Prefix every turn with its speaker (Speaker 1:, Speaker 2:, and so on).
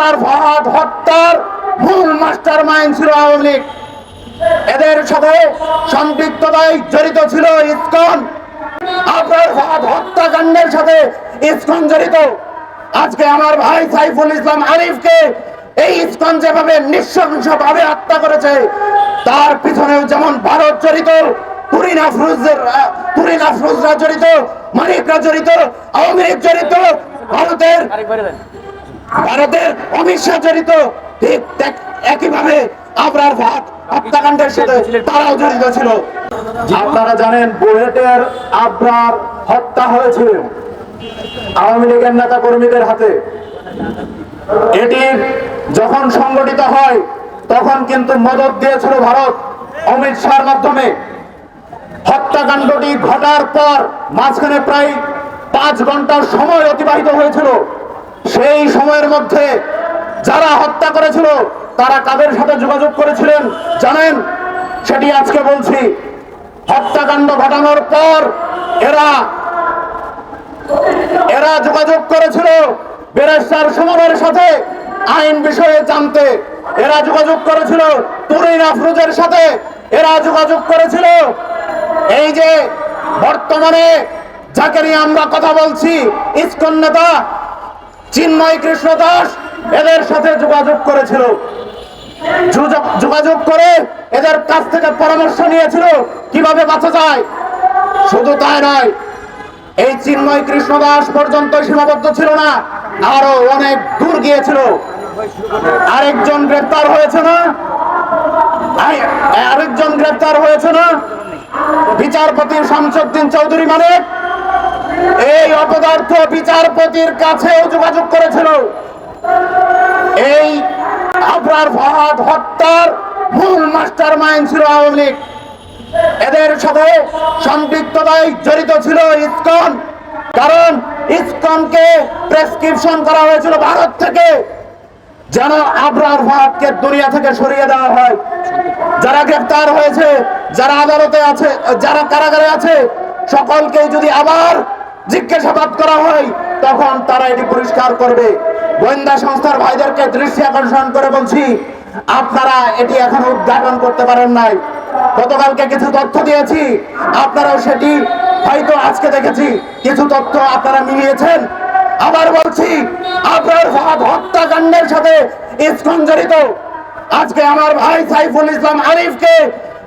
Speaker 1: আবরার ফাহাদ হত্যার মূল master mind ছিল আওয়ামী লীগ। এদের সাথে সম্পৃক্ততায় জড়িত ছিল ইসকন। আবরার ফাহাদ হত্যাকাণ্ডের সাথে ইসকন জড়িত। আজকে আমার ভাই সাইফুল ইসলাম আরিফকে এই ইসকন যেভাবে নৃশংস ভাবে হত্যা করেছে, তার পিছনেও যেমন ভারত জড়িত, তুরিন আফরুজের, তুরিন আফরুজরা জড়িত, মানিকরা জড়িত, আওয়ামী লীগ জড়িত, ভারতের ভারতের অমিত শাহ জড়িত একইভাবে আবরার ভাত হত্যাকাণ্ডের সাথে তারাও জড়িত ছিল। আপনারা জানেন বুয়েটের আবরার হত্যা হয়েছিল আওয়ামী লীগের নেতা কর্মীদের হাতে। এটি যখন সংগঠিত হয়, তখন কিন্তু মদত দিয়েছিল ভারত। অমিত শাহর মাধ্যমে। হত্যাকাণ্ডটি ঘটার পর মাঝখানে প্রায় পাঁচ ঘণ্টার সময় অতিবাহিত হয়েছিল। সেই সময়ের মধ্যে যারা হত্যা করেছিল, তারা কাদের সাথে যোগাযোগ করেছিলেন জানেন? সেটি আজকে বলছি। হত্যাকাণ্ড ঘটানোর পর এরা এরা যোগাযোগ করেছিল বেরেস্টার সুমনের সাথে আইন বিষয়ে জানতে। এরা যোগাযোগ করেছিল তুরিন আফরুজের সাথে। এরা যোগাযোগ করেছিল এই যে বর্তমানে যাকে নিয়ে আমরা কথা বলছি, ইস্কন নেতা চিন্ময় কৃষ্ণ দাস এদের সাথে যোগাযোগ করেছিল। যোগাযোগ করে এদের কাছ থেকে পরামর্শ নিয়েছিল, কীভাবে বাঁচা যায়। শুধু তাই নয়, এই চিন্ময় কৃষ্ণ দাস পর্যন্ত সীমাবদ্ধ ছিল না, আরও অনেক দূর গিয়েছিল। আরেকজন গ্রেপ্তার হয়েছে না? আরেকজন গ্রেপ্তার হয়েছে না? বিচারপতি শামসুদ্দিন চৌধুরী মানে এই অপদার্থ বিচারপতির কাছেও যোগাযোগ করেছিল। এই আবরার ফাহাদ হত্যার মূল মাস্টার মাইন্ড ছিল আওয়ামী লীগ। এদের সাথে সম্পৃক্ততায় জড়িত ছিল ইসকন। কারণ ইসকনকে প্রেসক্রিপশন করা হয়েছিল ভারত থেকে, যেন আবরার ভাতকে দুনিয়া থেকে সরিয়ে দেওয়া হয়। যারা গ্রেফতার হয়েছে, যারা আদালতে আছে, যারা কারাগারে আছে সকলকে যদি আবার জিজ্ঞাসাবাদ করা হয়, তখন তারা এটি পরিষ্কার করবে। গোয়েন্দা সংস্থার ভাইদেরকে দৃষ্টি আকর্ষণ করে বলছি, আপনারা এটি এখন উদ্ঘাটন করতে পারেন নাই। গতকালকে কিছু তথ্য দিয়েছি, আপনারাও সেটি হয়তো আজকে দেখেছি। কিছু তথ্য আপনারা মিলিয়েছেন। আবার বলছি, আপনার হত্যাকাণ্ডের সাথে ইসকন জড়িত আজকে আমার ভাই সাইফুল ইসলাম আরিফকে